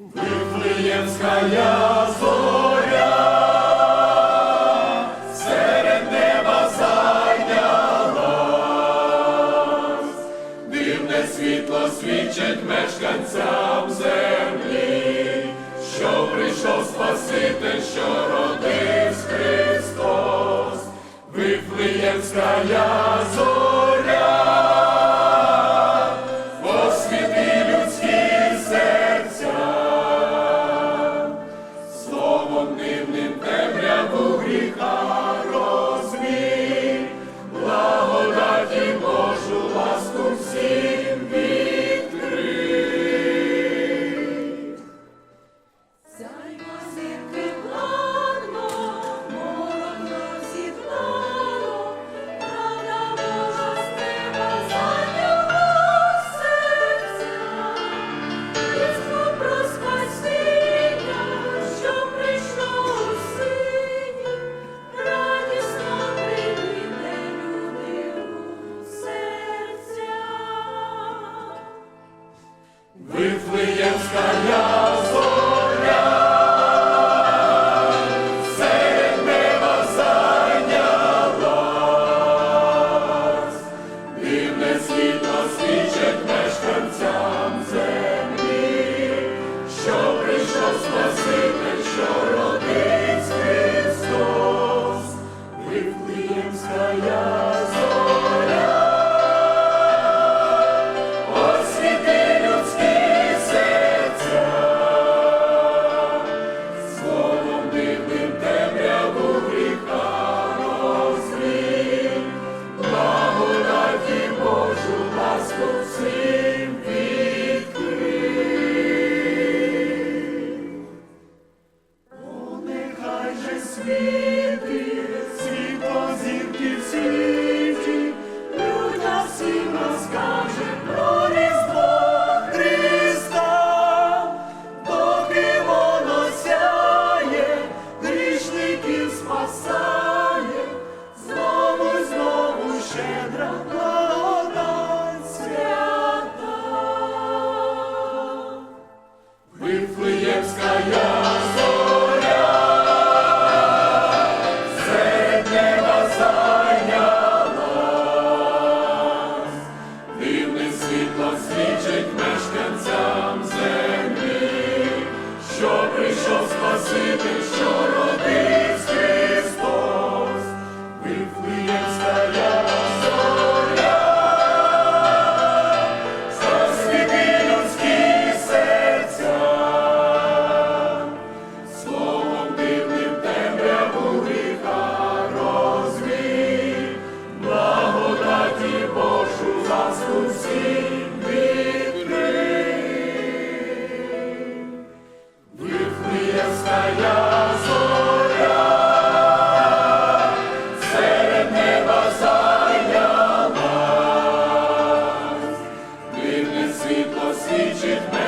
Вифлеемская світи, світло в світі, людям всім розкаже про різдво Христа, доки воно сяє, грішників спасає, знову, знову щедра благодать свята. teach it me.